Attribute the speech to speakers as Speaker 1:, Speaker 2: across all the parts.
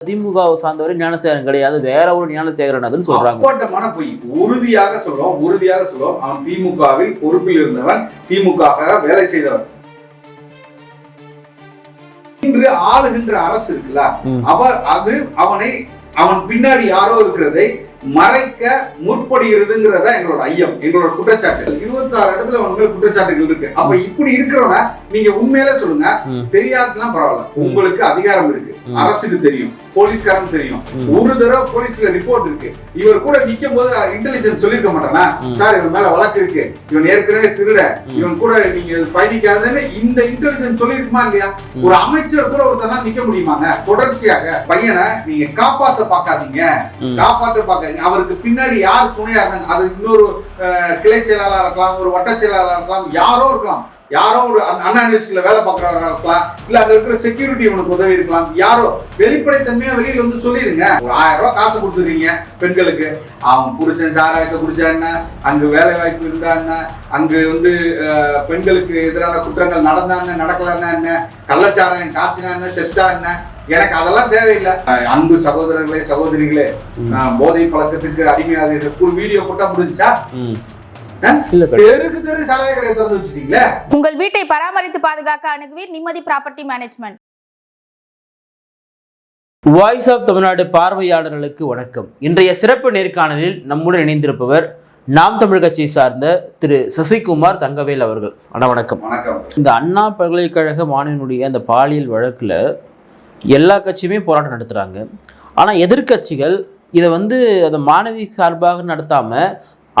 Speaker 1: திமுகவை சார்ந்தவரை ஞானசேகரன் கிடையாது. வேற ஒரு ஞானசேகரன் அதுன்னு சொல்றாங்க.
Speaker 2: அப்பட்டமான பொய். உறுதியாக சொல்லுவோம் உறுதியாக சொல்லுவோம் அவன் திமுகவில் பொறுப்பில் இருந்தவன் திமுக வேலை செய்தவன். இன்று ஆளுகின்ற அரசு இருக்குல்ல. அவர் அது அவனை அவன் பின்னாடி யாரோ இருக்கிறதை மறைக்க முற்படுகிறதுங்கிறத எங்களோட ஐயம் எங்களோட குற்றச்சாட்டு. இருபத்தாறு இடத்துல அவன் மேல குற்றச்சாட்டுகள் இருக்கு. அப்ப இப்படி இருக்கிறவன நீங்க உண்மையிலே சொல்லுங்க
Speaker 1: ம்.
Speaker 2: தெரியாதுலாம் பரவாயில்ல. உங்களுக்கு அதிகாரம் இருக்கு. அரசுக்கு தெரியும் போலீஸ்காரன் தெரியும். ஒரு தடவை போலீஸ்ல ரிப்போர்ட் இருக்கு. இவர் கூட நிக்கும் போது இன்டெலிஜென்ஸ் சொல்லிருக்க மாட்டானா. சார் இவன் மேல வழக்கு இருக்கு. இவன் ஏற்கனவே திருட. இவன் கூட நீங்க பயணிக்காதுன்னு இந்த இன்டெலிஜென்ஸ் சொல்லிருக்குமா இல்லையா. ஒரு அமைச்சர் கூட ஒருத்தனா நிக்க முடியுமாங்க? தொடர்ச்சியாக பையனை நீங்க காப்பாத்த பார்க்காதீங்க.
Speaker 1: ம்.
Speaker 2: காப்பாற்ற பார்க்காதீங்க. அவருக்கு பின்னாடி யார் துணையா இருந்தாங்க? அது இன்னொரு கிளை செயலாளரா இருக்கலாம் ஒரு வட்ட செயலாளரா இருக்கலாம் யாரோ இருக்கலாம். யாரோ ஒரு அண்ணா நியூஸ்ல வேலை பார்க்கறவரா இருக்கலாம் இல்ல அங்க இருக்கிற செக்யூரிட்டி உனக்கு உதவி இருக்கலாம். யாரோ வெளிப்படைத்தன்மையா வெளியில வந்து சொல்லிருங்க. ஒரு ஆயிரம் ரூபாய் காசு கொடுத்துருக்கீங்க பெண்களுக்கு. அவன் புருஷன் சாராயத்தை குடிச்சா என்ன? அங்கு வேலை வாய்ப்பு இருந்தா என்ன? அங்கு வந்து பெண்களுக்கு எதிரான குற்றங்கள் நடந்தா என்ன? நடக்கலன்னா என்ன? கள்ளச்சாராயம் காய்ச்சினா என்ன? செத்தா என்ன? எனக்கு அதெல்லாம் தேவையில்லை. அன்பு சகோதரர்களே சகோதரிகளே போதை பழக்கத்துக்கு அடிமையாதீர்கள் ஒரு வீடியோ போட்டா முடிஞ்சா
Speaker 3: உங்கள் வீட்டை பராமரித்து பாதுகாக்க அணுகுவீர் நிம்மதி property management
Speaker 1: voice of Tamil Nadu பார்வையாளர்களுக்கு வணக்கம். இன்றைய சிறப்பு நேர்காணலில் நம்முடன் இணைந்திருப்பவர் நாம் தமிழ் கட்சியை சார்ந்த திரு சசிகுமார் தங்கவேல் அவர்கள். அண்ணா வணக்கம்.
Speaker 2: வணக்கம்.
Speaker 1: இந்த அண்ணா பல்கலைக்கழக மாணவனுடைய அந்த பாலியல் வழக்கில் எல்லா கட்சியுமே போராட்டம் நடத்துகிறாங்க ஆனால் எதிர்க்கட்சிகள் இதை வந்து அந்த மாணவி சார்பாக நடத்தாமல்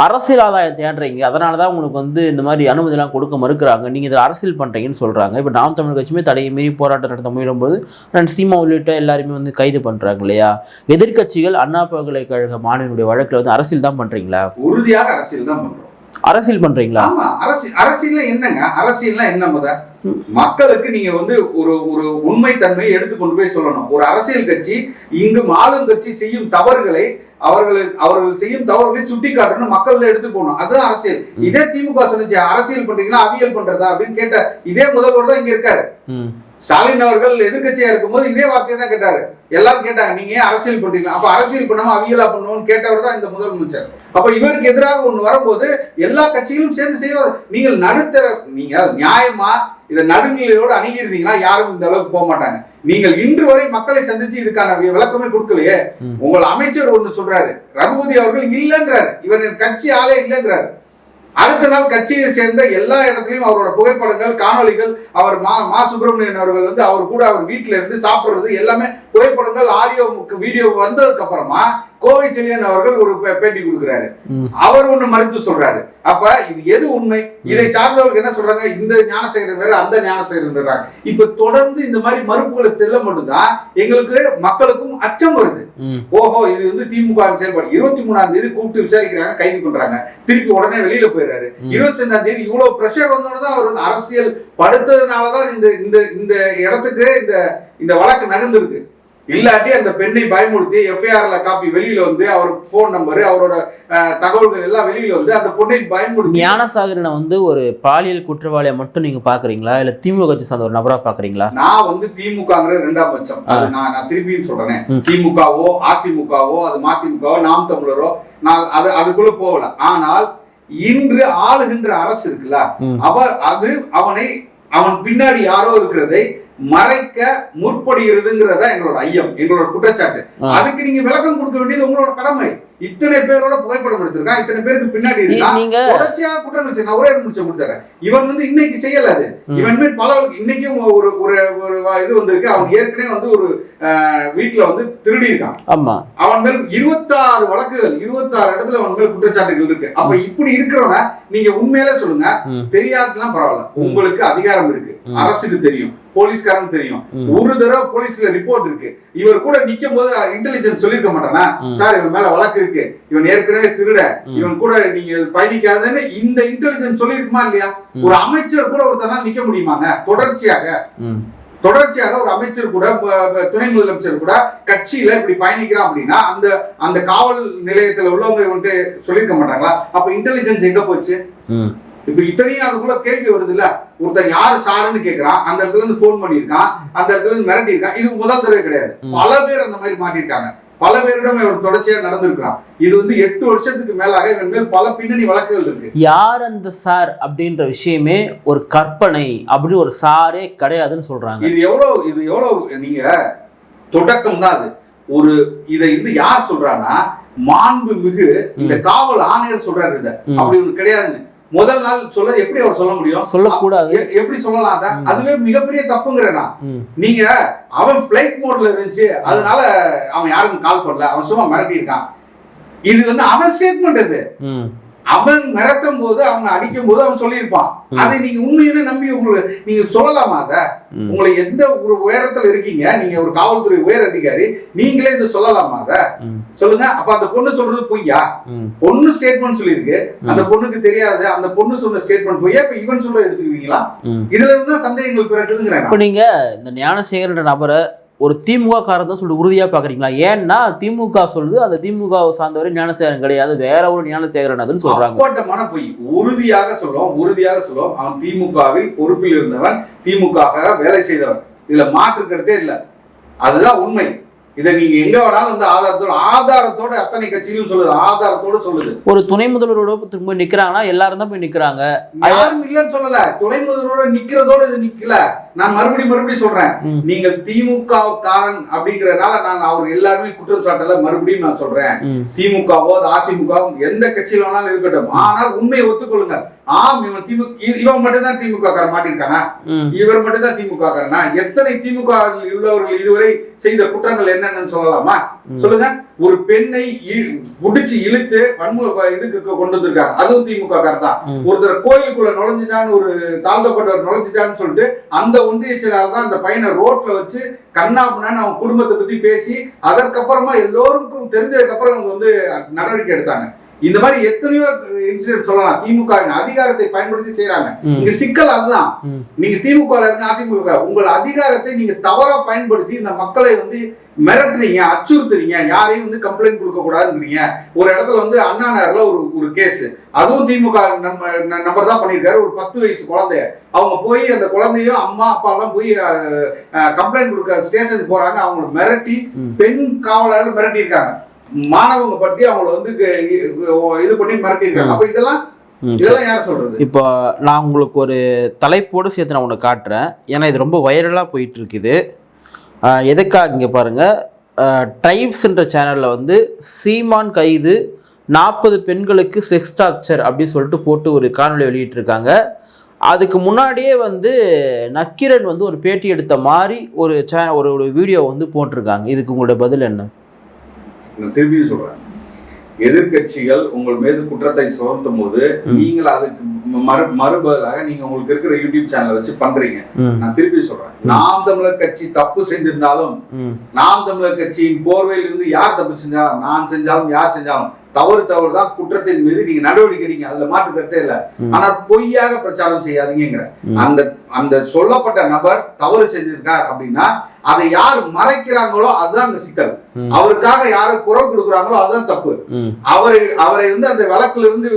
Speaker 1: அரசியல் ஆதாயம் தேடுறீங்க. அதனால தான் உங்களுக்கு வந்து இந்த மாதிரி அனுமதிலாம் கொடுக்க மறுக்கிறாங்க. நீங்கள் இதில் அரசியல் பண்ணுறீங்கன்னு சொல்கிறாங்க இப்போ நாம் தமிழ் கட்சியுமே தடையை மீறி போராட்டம் நடத்த முயலும்போது அண்ணன் சீமா உள்ளிட்ட எல்லாருமே வந்து கைது பண்ணுறாங்க இல்லையா? எதிர்க்கட்சிகள் அண்ணா பல்கலைக்கழக மாணவனுடைய வழக்கில் வந்து அரசியல் தான் பண்ணுறீங்களா
Speaker 2: உறுதியாக அரசியல் தான் பண்றோம்.
Speaker 1: அரசியல் பண்ணுறீங்களா
Speaker 2: ஆமா அரசியல் அரசியல்னா என்னங்க? அரசியல்னா என்ன முத? மக்களுக்கு நீங்க வந்து ஒரு ஒரு உண்மை தன்மையை எடுத்து கொண்டு போய் சொல்லணும். ஒரு அரசியல் கட்சி இங்கும் ஆளும் கட்சி செய்யும் தவறுகளை அவர்கள் அவர்கள் செய்யும் தவறுகளை சுட்டி காட்டணும் மக்கள் எடுத்து போகணும். அதுதான் அரசியல். இதே திமுக சொன்னிச்சு அரசியல் பண்றீங்களா? அவியல் பண்றதா? அப்படின்னு கேட்ட இதே முதல்வர் தான் இங்க இருக்காரு. ஸ்டாலின் அவர்கள் எதிர்க்கட்சியா இருக்கும்போது இதே வார்த்தையை தான் கேட்டாரு. எல்லாரும் கேட்டாங்க நீங்க ஏன் அரசியல் பண்றீங்க அப்ப அரசியல் பண்ணாம அவியலா பண்ணுவோம்னு கேட்டவர் தான் இந்த முதலமைச்சர் அப்ப இவருக்கு எதிராக ஒண்ணு வரும்போது எல்லா கட்சிகளும் சேர்ந்து செய்வார். நீங்கள் நடுத்தர நீங்க நியாயமா இதை நடுநிலையோடு அணுகிருந்தீங்கன்னா யாரும் இந்த அளவுக்கு போக மாட்டாங்க. நீங்கள் இன்று வரை மக்களை சந்திச்சு இதுக்கான விளக்கமே கொடுக்கலையே. உங்கள் அமைச்சர் ஒண்ணு சொல்றாரு. ரகுபதி அவர்கள் இல்லைன்றாரு. இவர் என் கட்சி ஆளே இல்லைன்றாரு. அடுத்த நாள் கட்சியை சேர்ந்த எல்லா இடத்துலயும் அவரோட புகைப்படங்கள் காணொளிகள் அவர் மா மா சுப்பிரமணியன் அவர்கள் வந்து அவர் கூட அவர் வீட்டுல இருந்து சாப்பிடுறது எல்லாமே புகைப்படங்கள் ஆடியோ வீடியோ வந்ததுக்கு அப்புறமா கோவை செழியன் அவர்கள் ஒரு பேட்டி கொடுக்குறாரு. அவர் ஒண்ணு மறுத்து சொல்றாரு. அப்ப இது எது உண்மை? இதை சார்ந்தவர்கள் என்ன சொல்றாங்க? இந்த ஞானசேகரன் வேற அந்த ஞானசேகரன் வேறாங்க. இப்ப தொடர்ந்து இந்த மாதிரி மறுப்புகளை தெல்ல மட்டும்தான் எங்களுக்கு மக்களுக்கும் அச்சம் வருது. ஓஹோ இது வந்து திமுக செயல்பாடு. இருபத்தி மூணாம் தேதி கூப்பிட்டு விசாரிக்கிறாங்க கைது பண்றாங்க. திருப்பி உடனே வெளியில போயிடுறாரு. இருபத்தி அஞ்சாம் தேதி இவ்வளவு பிரஷர் வந்தோடனே தான் அவர் வந்து அரசியல் படுத்ததுனாலதான் இந்த இந்த இந்த இடத்துக்கு இந்த இந்த வழக்கு நகர்ந்திருக்கு. இல்லாட்டி அந்த பெண்ணை பயமுறுத்தி எஃப்ஐஆர்ல காப்பி வெளியில வந்து அவர் போன் நம்பர் அவரோட தகவல்கள் எல்லாம் வெளியில வந்து அந்த பொண்ணை பயமுறுத்தி
Speaker 1: ஞானசாகரனை வந்து ஒரு பாலியல் குற்றவாளியை மட்டும் நீங்க பாக்குறீங்களா? இல்ல திமுக கட்சி சார்ந்த ஒரு நபரா பாக்குறீங்களா?
Speaker 2: நான் வந்து திமுகங்கிற ரெண்டாம் பட்சம். நான் நான் திருப்பியும் சொல்றேன். திமுகவோ அதிமுகவோ அது மதிமுகவோ நாம் தமிழரோ நான் அது அதுக்குள்ள போகல. ஆனால் இன்று ஆளுகின்ற அரசு இருக்குல்ல. அவர் அது அவனை அவன் பின்னாடி யாரோ இருக்கிறதை மறைக்க முற்படுகிறதுங்கிறதா எங்களோட ஐயம் எங்களோட குற்றச்சாட்டு. அதுக்கு நீங்க விளக்கம் கொடுக்க வேண்டியது உங்களோட கடமை. இத்தனை பேரோட புகைப்படம் எடுத்திருக்கான் இத்தனை பேருக்கு பின்னாடி இருக்கான்
Speaker 1: நீங்க
Speaker 2: தொடர்ச்சியாக குற்றங்கள் செய்ய நான் ஒரே நிமிஷம் கொடுத்துறேன். இவன் வந்து இன்னைக்கு செய்யல அது. இவன் மேல் பல இன்னைக்கும் ஒரு ஒரு ஒரு இது வந்திருக்கு. அவன் ஏற்கனவே வந்து ஒரு வீட்டுல வந்து திருடி இருக்கான்.
Speaker 1: ஆமா.
Speaker 2: அவன் மேல் இருபத்தாறு வழக்குகள் இருபத்தாறு இடத்துல அவன் மேல் குற்றச்சாட்டுகள் இருக்கு. அப்ப இப்படி இருக்கிறவன நீங்க உண்மையிலே சொல்லுங்க. தெரியாதுலாம் பரவாயில்ல. உங்களுக்கு அதிகாரம் இருக்கு. அரசுக்கு தெரியும். போலீஸ்காரன் தெரியும். ஒரு தடவை போலீஸ்ல ரிப்போர்ட் இருக்கு. இவர் கூட நிக்கும் போது இன்டெலிஜென்ஸ் சொல்லிருக்க மாட்டானா. சார் இவன் மேல வழக்கு இருக்கு. இவன் ஏற்கனவே திருட. இவன் கூட நீங்க பயணிக்காதுன்னு இந்த இன்டெலிஜென்ஸ் சொல்லிருக்குமா இல்லையா. ஒரு அமைச்சர் கூட ஒருத்தனால நிக்க முடியுமாங்க? தொடர்ச்சியாக. தொடர்ச்சியாக ஒரு அமைச்சர் கூட துணை முதலமைச்சர் கூட கட்சியில இப்படி பயணிக்கிறான் அப்படின்னா அந்த அந்த காவல் நிலையத்துல உள்ளவங்க வந்துட்டு சொல்லியிருக்க மாட்டாங்களா? அப்ப இன்டெலிஜென்ஸ் எங்க போச்சு? இப்ப இத்தனையும் அதுக்குள்ள கேள்வி வருது இல்ல ஒருத்தன் யாரு சாருன்னு கேக்குறான் அந்த இடத்துல இருந்து ஃபோன் பண்ணியிருக்கான் அந்த இடத்துல இருந்து மிரட்டி இருக்கான் இது முதல் தடவை கிடையாது. பல பேர் அந்த மாதிரி மாட்டிருக்காங்க பல பேரிடம் இவர் தொடர்ச்சியா நடந்திருக்கிறான். இது வந்து எட்டு வருஷத்துக்கு மேலாக இவன் மேல் பல பின்னணி வழக்குகள் இருக்கு.
Speaker 1: யார் அந்த சார் அப்படின்ற விஷயமே ஒரு கற்பனை அப்படின்னு ஒரு சாரே கிடையாதுன்னு சொல்றாங்க.
Speaker 2: இது எவ்வளவு இது எவ்வளவு நீங்க தொடக்கம் தான் அது. ஒரு இதை வந்து யார் சொல்றான்னா மாண்பு மிகு இந்த காவல் ஆணையர் சொல்றாரு இத. அப்படி ஒண்ணு கிடையாதுன்னு. முதல் நாள் சொல்ல எப்படி அவர் சொல்ல முடியும்?
Speaker 1: சொல்லக்கூடாது.
Speaker 2: எப்படி சொல்லலாம் அத. அதுவே மிகப்பெரிய தப்புங்கிறேன் நீங்க அவன் பிளைட் மோட்ல இருந்துச்சு அதனால அவன் யாருக்கும் கால் பண்ணல. அவன் சும்மா மிரட்டி இருக்கான் இது வந்து அவன் ஸ்டேட்மெண்ட் இது அவன் மிரட்டும் போது அவன் அடிக்கும் போது அவன் சொல்லியிருப்பான். அதை நீங்க உண்மையிலே நம்பி உங்களுக்கு நீங்க சொல்லலாமா அத. உங்களை எந்த ஒரு உயரத்துல இருக்கீங்க? நீங்க ஒரு காவல்துறை உயர் அதிகாரி நீங்களே இது சொல்லலாமா அத? சொல்லுங்க. அப்ப அந்த பொண்ணு சொல்றது பொய்யா. பொண்ணு ஸ்டேட்மெண்ட் சொல்லியிருக்கு. அந்த பொண்ணுக்கு தெரியாது. அந்த பொண்ணு சொன்ன ஸ்டேட்மெண்ட் பொய்யா? இப்ப இவன் சொல்ல எடுத்துக்குவீங்களா. இதுல இருந்து சந்தேகங்கள் பிறகுங்கிறேன்
Speaker 1: இப்போ நீங்க இந்த ஞானசேகரன்ற நபரை ஒரு திமுக காரன் தான் சொல்லிட்டு உறுதியாக பார்க்குறீங்களா ஏன்னா திமுக சொல்லுது அந்த திமுக சார்ந்தவரை ஞானசேகரன் கிடையாது. வேற ஒரு ஞானசேகரன் அதுன்னு சொல்றாங்க.
Speaker 2: அப்பட்டமான பொய். உறுதியாக சொல்லுவோம் உறுதியாக சொல்லுவோம் அவன் திமுகவில் பொறுப்பில் இருந்தவன் திமுக வேலை செய்தவன். இதுல மாற்றுக்கிறதே இல்லை. அதுதான் உண்மை. இதை நீங்க எங்க வேணாலும் வந்து ஆதாரத்தோட ஆதாரத்தோட அத்தனை கட்சிகளும் சொல்லுது. ஆதாரத்தோட சொல்லுது.
Speaker 1: ஒரு துணை முதல்வரோட திரும்ப நிக்கிறாங்கன்னா எல்லாரும் தான் போய் நிக்கிறாங்க.
Speaker 2: யாரும் இல்லைன்னு சொல்லல. துணை முதல்வரோட நிக்கிறதோட இது நிக்கல. நான் மறுபடியும் மறுபடியும் சொல்றேன். நீங்க திமுக காரன் அப்படிங்கறதுனால நான் அவர் எல்லாருமே குற்றம் சாட்டல. மறுபடியும் நான் சொல்றேன். திமுகவோ அது அதிமுகவோ எந்த கட்சியில வேணாலும் இருக்கட்டும். ஆனால் உண்மையை ஒத்துக்கொள்ளுங்க ஆம் இவன் திமுக இவன் மட்டும் தான் திமுக மாட்டிருக்கானா இவர் மட்டும் தான் திமுக எத்தனை திமுக உள்ளவர்கள் இதுவரை செய்த குற்றங்கள் என்னென்னு சொல்லலாமா? சொல்லுங்க. ஒரு பெண்ணை புடிச்சு இழுத்து வன்முறை இதுக்கு கொண்டு வந்திருக்காங்க. அதுவும் திமுக தான். ஒருத்தர் கோயிலுக்குள்ள நுழைஞ்சிட்டான்னு ஒரு தாழ்த்தப்பட்டவர் நுழைஞ்சிட்டான்னு சொல்லிட்டு அந்த ஒன்றிய செயலாளர் தான் அந்த பையனை ரோட்ல வச்சு கண்ணாப்புனான்னு அவன் குடும்பத்தை பத்தி பேசி அதற்கப்புறமா எல்லோருக்கும் தெரிஞ்சதுக்கு அப்புறம் அவங்க வந்து நடவடிக்கை எடுத்தாங்க. இந்த மாதிரி எத்தனையோ இன்சிடென்ட் சொல்லலாம். திமுக அதிகாரத்தை பயன்படுத்தி செய்றாங்க.
Speaker 1: ம்,
Speaker 2: இங்க சிக்கல் அதுதான். நீங்க திமுக அதிமுக உங்கள் அதிகாரத்தை நீங்க தவறா பயன்படுத்தி இந்த மக்களை வந்து மிரட்டுறீங்க அச்சுறுத்துறீங்க யாரையும் வந்து கம்ப்ளைண்ட் கொடுக்க கூடாதுங்கிறீங்க. ஒரு இடத்துல வந்து அண்ணா நகர்ல ஒரு ஒரு கேஸ் அதுவும் திமுக நம்ம நம்பர் தான் பண்ணியிருக்காரு. ஒரு பத்து வயசு குழந்தைய அவங்க போய் அந்த குழந்தையும் அம்மா அப்பா எல்லாம் போய் கம்ப்ளைண்ட் கொடுக்க ஸ்டேஷனுக்கு போறாங்க. அவங்களை மிரட்டி. பெண் காவலர்கள் மிரட்டி இருக்காங்க மாணவங்க பற்றி அவங்கள வந்து இது பண்ணி மிரட்டி இருக்காங்க அப்ப இதெல்லாம்
Speaker 1: ம், சரி.
Speaker 2: இதெல்லாம் யார் சொல்றது?
Speaker 1: இப்போ நான் உங்களுக்கு ஒரு தலைப்போடு சேர்த்து நான் ஒன்று காட்டுறேன். ஏன்னா இது ரொம்ப வைரலாக போயிட்டு இருக்குது எதுக்காக இங்கே பாருங்கள் ட்ரைப்ஸ்ன்ற சேனலில் வந்து சீமான் கைது நாற்பது பெண்களுக்கு செக்ஸ் டாக்சர் அப்படின்னு சொல்லிட்டு போட்டு ஒரு காணொளி வெளியிட்டிருக்காங்க. அதுக்கு முன்னாடியே வந்து நக்கீரன் வந்து ஒரு பேட்டி எடுத்த மாதிரி ஒரு சே ஒரு ஒரு வீடியோ வந்து போட்டிருக்காங்க. இதுக்கு உங்களோட பதில் என்ன?
Speaker 2: நான் திரும்பியும் சொல்றேன் எதிர்க்கட்சிகள் உங்கள் மீது குற்றத்தை சுமத்தும் போது. நீங்கள் அதுக்கு மறு மறுபதலாக நீங்க உங்களுக்கு இருக்கிற யூடியூப் சேனலை வச்சு பண்றீங்க. நான் திருப்பி சொல்றேன். நாம் தமிழர் கட்சி தப்பு செஞ்சிருந்தாலும் நாம் தமிழர் கட்சியின் போர்வையில் இருந்து யார் தப்பு செஞ்சாலும் நான் செஞ்சாலும் யார் செஞ்சாலும் தவறு தவறு தான் குற்றத்தின் மீது நீங்க நடவடிக்கை எடுங்க அதுல மாற்று கருத்தே இல்ல. ஆனா பொய்யாக பிரச்சாரம் செய்யாதீங்கிற. அந்த அந்த சொல்லப்பட்ட நபர் தவறு செஞ்சிருக்கார் அப்படின்னா அதை யார் மறைக்கிறாங்களோ அதுதான் அந்த சிக்கல். அவருக்காக யாரு குரல் கொடுக்குறாங்களோ அதுதான் தப்பு. அவரை அவரை வந்து அந்த வழக்குல இருந்து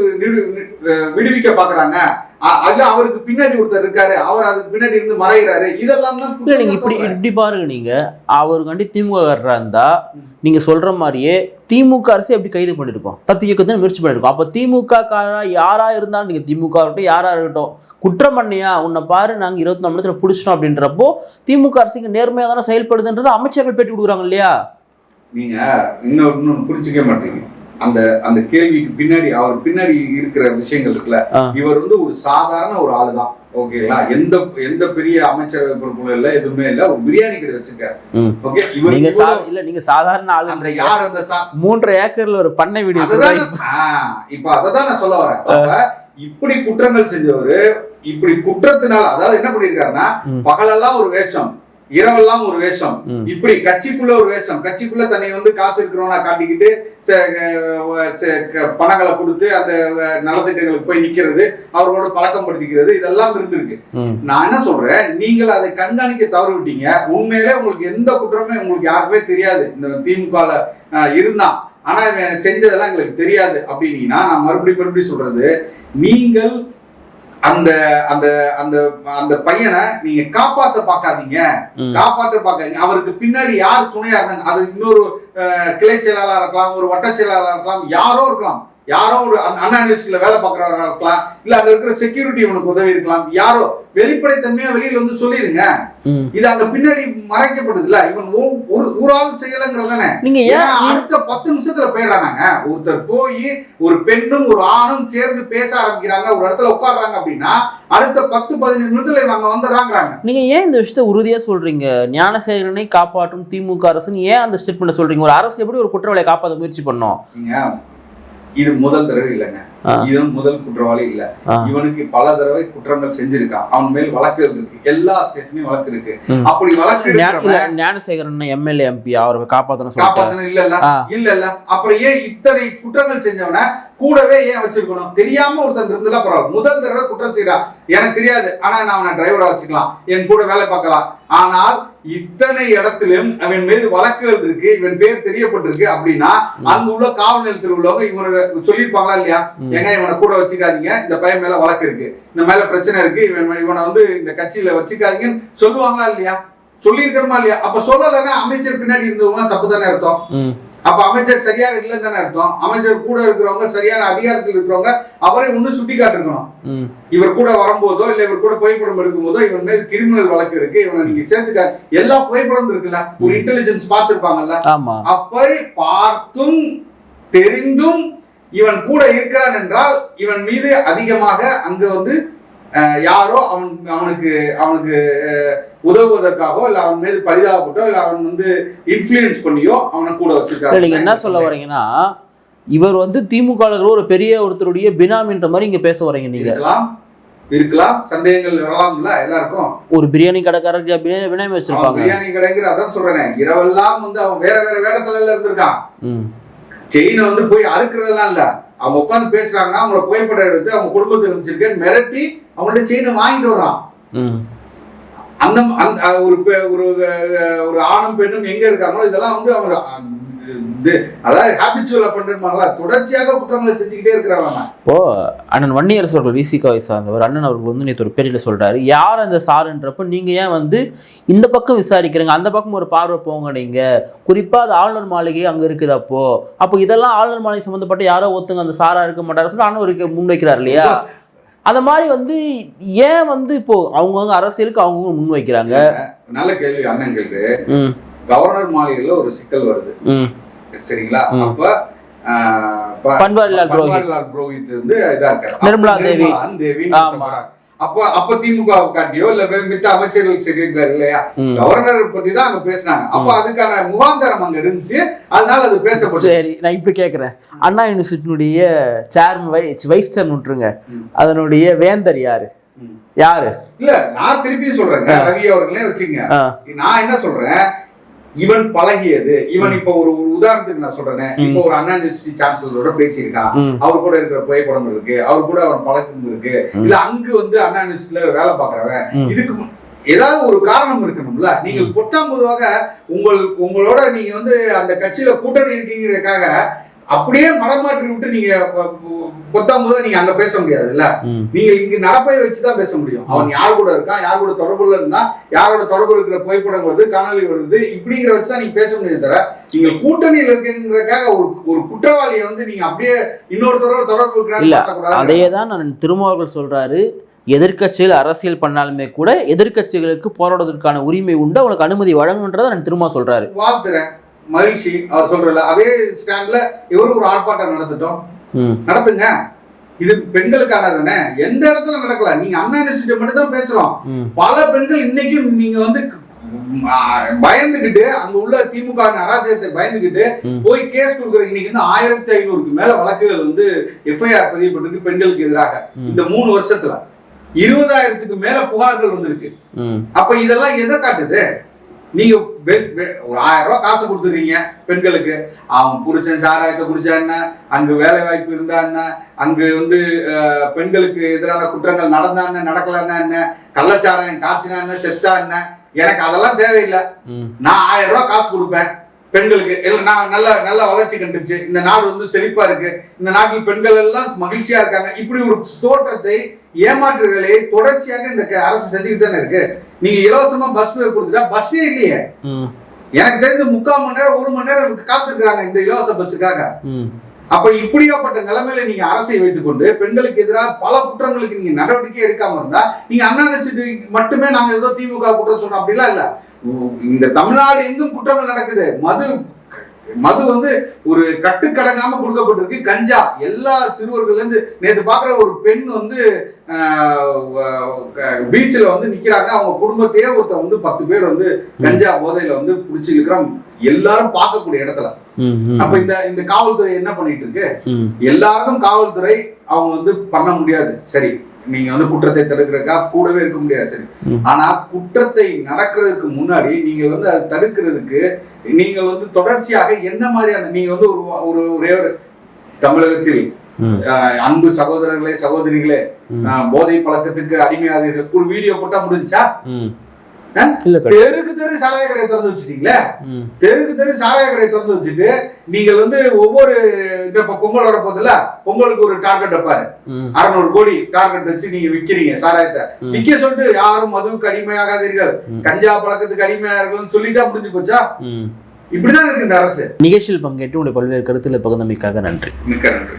Speaker 2: விடுவிக்க பாக்குறாங்க அதுல அவருக்கு பின்னாடி ஒருத்தர் இருக்காரு. அவர் அதுக்கு பின்னாடி இருந்து மறைகிறாரு இதெல்லாம் தான்
Speaker 1: இல்லை நீங்கள் இப்படி இப்படி பாருங்க நீங்கள் அவருக்காண்டி திமுக காரராக இருந்தால் நீங்கள் சொல்கிற மாதிரியே திமுக அரசு எப்படி கைது பண்ணியிருக்கோம் தப்பி இயக்கத்தை முயற்சி பண்ணியிருக்கோம் அப்போ திமுக காரா யாராக இருந்தாலும் நீங்கள் திமுக இருக்கட்டும் யாராக இருக்கட்டும் குற்றம் பண்ணியா? உன்னை பாரு நாங்கள் இருபத்தி நாலு நேரத்தில் பிடிச்சிட்டோம் அப்படின்றப்போ திமுக அரசுக்கு நேர்மையாக தானே செயல்படுதுன்றது அமைச்சர்கள் பேட்டி கொடுக்குறாங்க இல்லையா?
Speaker 2: நீங்க இன்னொன்னு புரிஞ்சுக்க மாட்டீங்க. அந்த அந்த கேள்விக்கு பின்னாடி அவர் பின்னாடி இருக்கிற விஷயங்கள் இருக்குல்ல. இவர் வந்து ஒரு சாதாரண ஒரு ஆளு தான் ஓகேங்களா? எந்த எந்த பெரிய அமைச்சரவை பொறுப்புகளும் இல்ல எதுவுமே இல்ல. ஒரு பிரியாணி கடை வச்சிருக்காரு. ஓகே? இவர் இவ்வளவு-
Speaker 1: இல்லை நீங்கள் சாதாரண
Speaker 2: அந்த
Speaker 1: ஆளு
Speaker 2: யார் அந்த
Speaker 1: மூன்றரை ஏக்கரில் ஒரு பண்ணை வீடு
Speaker 2: இப்ப அததான் நான் சொல்ல வரேன். இப்படி குற்றங்கள் செஞ்சவரு இப்படி குற்றத்தினால அதாவது என்ன பண்ணிருக்காருன்னா. பகலெல்லாம் ஒரு வேஷம். இரவெல்லாம் ஒரு வேஷம். இப்படி கட்சிக்குள்ள ஒரு வேஷம். கட்சிக்குள்ள தன்னை வந்து காசு இருக்கிறவனா காட்டிக்கிட்டு பணங்களை கொடுத்து அந்த நலத்திட்டங்களுக்கு போய் நிக்கிறது அவர்களோட பழக்கம் படுத்திக்கிறது இதெல்லாம் இருந்திருக்கு. நான் என்ன சொல்றேன்? நீங்கள் அதை கண்காணிக்க தவறு விட்டீங்க. உண்மையிலே உங்களுக்கு எந்த குற்றமே உங்களுக்கு யாருக்குமே தெரியாது. இந்த திமுகல இருந்தான் ஆனா செஞ்சதெல்லாம் எங்களுக்கு தெரியாது. அப்படின்னீங்கன்னா நான் மறுபடியும் மறுபடியும் சொல்றது நீங்கள் அந்த அந்த அந்த அந்த பையனை நீங்க காப்பாத்த பார்க்காதீங்க.
Speaker 1: ம்.
Speaker 2: காப்பாற்ற பார்க்காதீங்க. அவருக்கு பின்னாடி யார் துணையா இருந்தாங்க? அது இன்னொரு கிளை செயலாளரா இருக்கலாம் ஒரு வட்ட செயலாளரா இருக்கலாம் யாரோ இருக்கலாம். யாரோ ஒரு அந்த அண்ணா யூனிவர்சிட்டியில வேலை பார்க்கறவரா இருக்கலாம் இல்ல அங்க இருக்கிற செக்யூரிட்டி இவனுக்கு உதவி இருக்கலாம் யாரோ வெளிப்படைத்தன்மையா வெளியில வந்து சொல்லிருங்க.
Speaker 1: ம்.
Speaker 2: இது அங்க பின்னாடி மறைக்கப்படுதுல்ல இவன் ஒரு ஒரு ஆள் செய்யலங்கிறதானே
Speaker 1: ஏன்
Speaker 2: அடுத்த பத்து நிமிஷத்துல போயிடுறாங்க. ஒருத்தர் போய் ஒரு பெண்ணும் ஒரு ஆணும் சேர்ந்து பேச ஆரம்பிக்கிறாங்க. ஒரு இடத்துல உட்கார்றாங்க அப்படின்னா அடுத்த பத்து பதினஞ்சு நிமிஷத்துல இவங்க வந்துடுறாங்கிறாங்க.
Speaker 1: நீங்க ஏன் இந்த விஷயத்த உறுதியா சொல்றீங்க? ஞானசேகரனை காப்பாற்றும் திமுக அரசுன்னு ஏன் அந்த ஸ்டேட்மெண்ட் சொல்றீங்க? ஒரு அரசு எப்படி ஒரு குற்றவாளியை காப்பாற்ற முயற்சி பண்ணோம்?
Speaker 2: இது முதல் தடவை இல்லைங்க. இது முதல் குற்றவாளி இல்ல. இவனுக்கு பல தடவை குற்றங்கள் செஞ்சிருக்கான் அவன் மேல் வழக்குகள் இருக்கு. எல்லா ஸ்டேஷன்லயும் வழக்கு இருக்கு. அப்படி வழக்கு
Speaker 1: ஞானசேகரன் எம்எல்ஏ எம்பி அவரை சொல்லிட்டு.
Speaker 2: காப்பாத்தணும் இல்ல இல்ல. இல்ல இல்ல. அப்புறம் ஏன் இத்தனை குற்றங்கள் செஞ்சவன கூடவே ஏன் வச்சிருக்கணும்? தெரியாம ஒருத்தன் இருந்ததா பரவாயில்ல. முதல் தடவை குற்றம் செய்யறான் எனக்கு தெரியாது. ஆனா நான் அவனை டிரைவரா வச்சுக்கலாம். என் கூட வேலை பார்க்கலாம். ஆனால் இத்தனை இடத்திலும் அவன் மீது வழக்குகள் இருக்கு இவன் பேர் தெரியப்பட்டிருக்கு அப்படின்னா அங்க உள்ள காவல் நிலையத்தில் உள்ளவங்க இவனுக்கு சொல்லியிருப்பாங்களா இல்லையா. ஏங்க இவனை கூட வச்சுக்காதீங்க இந்த பையன் மேல வழக்கு இருக்கு. இந்த மேல பிரச்சனை இருக்கு இவன் இவனை வந்து இந்த கட்சியில வச்சுக்காதீங்கன்னு சொல்லுவாங்களா இல்லையா? சொல்லியிருக்கணுமா இல்லையா? அப்ப சொல்லலைன்னா அமைச்சர் பின்னாடி இருந்தவங்க தப்பு தானே அர்த்தம். அப்ப அமைச்சர் சரியாக இல்லைன்னு தானே அர்த்தம். அமைச்சர் கூட இருக்கிறவங்க சரியான அதிகாரத்தில் இருக்கிறவங்க அவரை ஒண்ணு சுட்டி காட்டிருக்கணும். இவர் கூட வரும்போதோ இல்ல இவர் கூட புகைப்படம் எடுக்கும்போதோ இவன் மீது கிரிமினல் வழக்கு இருக்கு இவனை நீங்க சேர்த்துக்க எல்லா புகைப்படமும் இருக்குல்ல. ஒரு இன்டெலிஜென்ஸ் பார்த்திருப்பாங்கல்ல. அப்படி பார்த்தும் தெரிந்தும் இவன் கூட இருக்கிறான் என்றால் இவன் மீது அதிகமாக அங்க வந்து யாரோ அவன் அவனுக்கு அவனுக்கு உதவுவதற்காகவோ இல்ல அவன் மீது பரிதாபப்பட்டோ இல்ல அவன் வந்து இன்ஃப்ளூயன்ஸ் பண்ணியோ அவனை கூட வச்சிருக்காரு.
Speaker 1: நீங்க என்ன சொல்ல வரீங்கன்னா இவர் வந்து திமுக ல இருக்கிற ஒரு பெரிய ஒருத்தருடைய பினாமின்ற மாதிரி இங்க பேச வரீங்க நீங்க.
Speaker 2: இருக்கலாம் சந்தேகங்கள் வரலாம்ல எல்லாருக்கும்.
Speaker 1: ஒரு பிரியாணி கடைக்காரருக்கு பிரியாணி
Speaker 2: அவன்
Speaker 1: வச்சிருப்பாங்க.
Speaker 2: பிரியாணி கடைங்கிற அதான் சொல்றேன் இரவெல்லாம் வந்து அவன் வேற வேற வேடத்துல இருந்திருக்கான்.
Speaker 1: ம்.
Speaker 2: செயினை வந்து போய் அறுக்கிறதெல்லாம் இல்ல. அவங்க உட்காந்து பேசுறாங்கன்னா அவங்கள புகைப்படம் எடுத்து அவங்க குடும்பத்தை வச்சிருக்கேன் மிரட்டி அவங்கள்ட்ட செயினை வாங்கிட்டு வர்றான். அந்த அந்த ஒரு ஒரு ஒரு ஆணும் பெண்ணும் எங்க இருக்காங்களோ இதெல்லாம் வந்து அவங்க அதாவது ஹேபிச்சுவல் அஃபண்டர்மாங்களா தொடர்ச்சியாக குற்றங்களை செஞ்சுக்கிட்டே இருக்கிறவங்க
Speaker 1: இப்போ அண்ணன் வன்னியரசு அவர்கள் விசிகாவை சார்ந்தவர் அண்ணன் அவர்கள் வந்து நேற்று ஒரு பேரில் சொல்றாரு யார் அந்த சாருன்றப்ப நீங்க ஏன் வந்து இந்த பக்கம் விசாரிக்கிறீங்க? அந்த பக்கம் ஒரு பார்வை போங்க நீங்க. குறிப்பா அது ஆளுநர் மாளிகை அங்க இருக்குது அப்போ. அப்போ இதெல்லாம் ஆளுநர் மாளிகை சம்மந்தப்பட்ட யாரோ ஒருத்தங்க அந்த சாரா இருக்க மாட்டாரு? சொல்லி அண்ணன் ஒரு முன்வைக்கிறார் இல்லையா? அந்த மாதிரி வந்து ஏன் வந்து இப்போ அவங்கவுங்க அரசியலுக்கு அவங்கவுங்க முன் வைக்கிறாங்க
Speaker 2: நல்ல கேள்வி அண்ணன் கவர்னர் மாளிகையில ஒரு சிக்கல் வருது சரிங்களா. அப்ப
Speaker 1: பன்வாரிலால் புரோஹித்.
Speaker 2: புரோஹித் வந்து இதா இருக்காரு
Speaker 1: நிர்மலா தேவி.
Speaker 2: தேவின்னு
Speaker 1: ஆமா.
Speaker 2: அப்ப அப்ப திமுக காட்டியோ இல்ல மித்த அமைச்சர்கள் சொல்லியிருக்காரு இல்லையா. கவர்னர் பத்தி தான் அங்க பேசினாங்க. அப்ப அதுக்கான முகாந்தரம் அங்க இருந்துச்சு. அதனால அது பேசப்பட்டு
Speaker 1: சரி நான் இப்படி கேட்குறேன் அண்ணா யூனிவர்சிட்டினுடைய சேர்மன் வைஸ் வைஸ் சேர்மன் விட்டுருங்க. அதனுடைய வேந்தர் யாரு. யாரு?
Speaker 2: இல்ல நான் திருப்பி சொல்றேங்க. ரவி அவர்களே வச்சுங்க நான் என்ன சொல்றேன்? இவன் பழகியது. இவன் இப்ப ஒரு உதாரணத்துக்கு நான் சொல்றேன். இப்போ ஒரு அண்ணா யூனிவர்சிட்டி சான்சலரோட பேசியிருக்கான் அவர் கூட இருக்கிற புகைப்படம் இருக்கு. அவர் கூட அவன் பழக்கம் இருக்கு. இல்ல அங்கு வந்து அண்ணா யூனிவர்சிட்டியில வேலை பாக்குறவன். இதுக்கு ஏதாவது ஒரு காரணம் இருக்கணும்ல? நீங்க பொட்டாம் பொதுவாக உங்கள் உங்களோட நீங்க வந்து அந்த கட்சியில கூட்டணி இருக்கீங்கிறதுக்காக அப்படியே மடமாற்றி விட்டு நீங்க பொத்தாம் போது நீங்க அங்க பேச முடியாதுல்ல?
Speaker 1: ம்.
Speaker 2: நீங்க இங்க நடப்பை வச்சுதான் பேச முடியும். அவன் யார் கூட இருக்கான் யார் கூட தொடர்புல இருந்தா யாரோட தொடர்பு இருக்கிற புகைப்படம் வருது காணொலி வருது இப்படிங்கிற வச்சு தான் நீங்க பேச முடியும் தவிர நீங்க கூட்டணியில் இருக்குங்கிறதுக்காக ஒரு ஒரு குற்றவாளியை வந்து நீங்க அப்படியே இன்னொருத்தரோட தொடர்பு
Speaker 1: இல்ல,
Speaker 2: இருக்கிறான்னு
Speaker 1: அதே தான் நான் திருமாவர்கள் சொல்றாரு. எதிர்க்கட்சிகள் அரசியல் பண்ணாலுமே கூட எதிர்க்கட்சிகளுக்கு போராடுவதற்கான உரிமை உண்டு அவங்களுக்கு அனுமதி வழங்கணுன்றதை நான் திரும்ப சொல்றாரு.
Speaker 2: வாழ்த்துறேன் மகிழ்ச்சி அவர் சொல்றல அதே ஸ்டாண்ட்ல இவரும் ஒரு ஆர்ப்பாட்டம் நடத்திட்டோம். நடத்துங்க. இது பெண்களுக்கான தானே? எந்த இடத்துல நடக்கல? நீங்க அண்ணா யூனிவர்சிட்டி மட்டும் தான் பேசுறோம் பல பெண்கள் இன்னைக்கும் நீங்க வந்து பயந்துகிட்டு அங்க உள்ள திமுக அராஜகத்தை பயந்துகிட்டு. போய் கேஸ் கொடுக்குற இன்னைக்கு வந்து ஆயிரத்தி ஐநூறுக்கு மேல வழக்குகள் வந்து எஃப்ஐஆர் பதியப்பட்டிருக்கு பெண்களுக்கு எதிராக. இந்த மூணு வருஷத்துல. இருபதாயிரத்துக்கு மேல புகார்கள் வந்திருக்கு. அப்ப இதெல்லாம் எதை காட்டுது? நீங்க ஒரு ஆயிரம் ரூபாய் காசு கொடுத்துருக்கீங்க பெண்களுக்கு. அவன் புருஷன் சாராயத்தை குடிச்சா என்ன? அங்கு வேலை வாய்ப்பு இருந்தா என்ன? அங்கு வந்து பெண்களுக்கு எதிரான குற்றங்கள் நடந்தா என்ன? நடக்கலன்னா என்ன? கள்ளச்சாராயம் காய்ச்சினா என்ன? செத்தா என்ன? எனக்கு அதெல்லாம் தேவையில்லை. நான் ஆயிரம் ரூபாய் காசு கொடுப்பேன் பெண்களுக்கு. இல்ல நான் நல்ல நல்ல வளர்ச்சி கண்டுச்சு. இந்த நாடு வந்து செழிப்பா இருக்கு. இந்த நாட்டில் பெண்கள் எல்லாம் மகிழ்ச்சியா இருக்காங்க. இப்படி ஒரு தோற்றத்தை ஏமாற்று வேலையை தொடர்ச்சியாக இந்த அரசு செஞ்சுக்கிட்டு தானே இருக்கு. நீங்க இலவசமா பஸ் கொடுத்துட்டா பஸ்ஸே இல்லையே. எனக்கு தெரிஞ்சு முக்கால் மணி நேரம் ஒரு மணி நேரம் காத்திருக்கிறாங்க இந்த இலவச பஸ்ஸுக்காக அப்ப இப்படியாப்பட்ட நிலைமையில நீங்க அரசை வைத்துக்கொண்டு பெண்களுக்கு எதிராக பல குற்றங்களுக்கு நீங்க நடவடிக்கை எடுக்காம இருந்தா நீங்க அண்ணா யூனிவர்சிட்டி மட்டுமே நாங்க ஏதோ திமுக குற்றம் சொல்றோம் அப்படிலாம் இல்ல. இந்த தமிழ்நாடு எங்கும் குற்றங்கள் நடக்குது. மது மது வந்து ஒரு கட்டுக்கடங்காம கொடுக்கப்பட்டிருக்கு. கஞ்சா. எல்லா சிறுவர்கள்ல இருந்து நேத்து பாக்குற ஒரு பெண் வந்து பீச்சில் வந்து நிக்கிறாங்க. அவங்க குடும்பத்தையே ஒருத்தன் வந்து பத்து பேர் வந்து கஞ்சா போதையில வந்து புடிச்சு இருக்கிறோம் எல்லாரும் பார்க்கக்கூடிய இடத்துல. அப்ப இந்த இந்த காவல்துறை என்ன பண்ணிட்டு இருக்கு? எல்லாருக்கும் காவல்துறை அவங்க வந்து பண்ண முடியாது. சரி நீங்க வந்து குற்றத்தை தடுக்கிறதுக்கா? கூடவே இருக்க முடியாது. சரி. ஆனா குற்றத்தை நடக்கிறதுக்கு முன்னாடி நீங்க வந்து அதை தடுக்கிறதுக்கு நீங்கள் வந்து தொடர்ச்சியாக என்ன மாதிரியான நீங்க வந்து ஒரு ஒரு ஒரே ஒரு தமிழகத்தில் அன்பு சகோதரர்களே சகோதரிகளே போதை பழக்கத்துக்கு அடிமையாதீர்கள் ஒரு வீடியோ போட்டா முடிஞ்சா. தெருக்கு தெரு சாராய கடையை திறந்து வச்சிட்டீங்களே? தெருக்கு தெரு சாராய கடையை திறந்து வச்சுட்டு நீங்கள் வந்து ஒவ்வொரு இந்த இப்ப பொங்கல் வரப்போதுல பொங்கலுக்கு ஒரு டார்கெட் வைப்பாரு. அறுநூறு கோடி டார்கெட் வச்சு நீங்க விக்கிறீங்க சாராயத்தை. விக்க சொல்லிட்டு யாரும் மதுவுக்கு அடிமையாகாதீர்கள். கஞ்சா பழக்கத்துக்கு அடிமையாகர்கள்னு சொல்லிட்டா முடிஞ்சு போச்சா? இப்படிதான் இருக்கு இந்த அரசு.
Speaker 1: நிகழ்ச்சியில் பங்கேற்று உங்களுடைய பல்வேறு கருத்துக்களை பகிர்ந்தமைக்காக நன்றி.
Speaker 2: மிக்க நன்றி.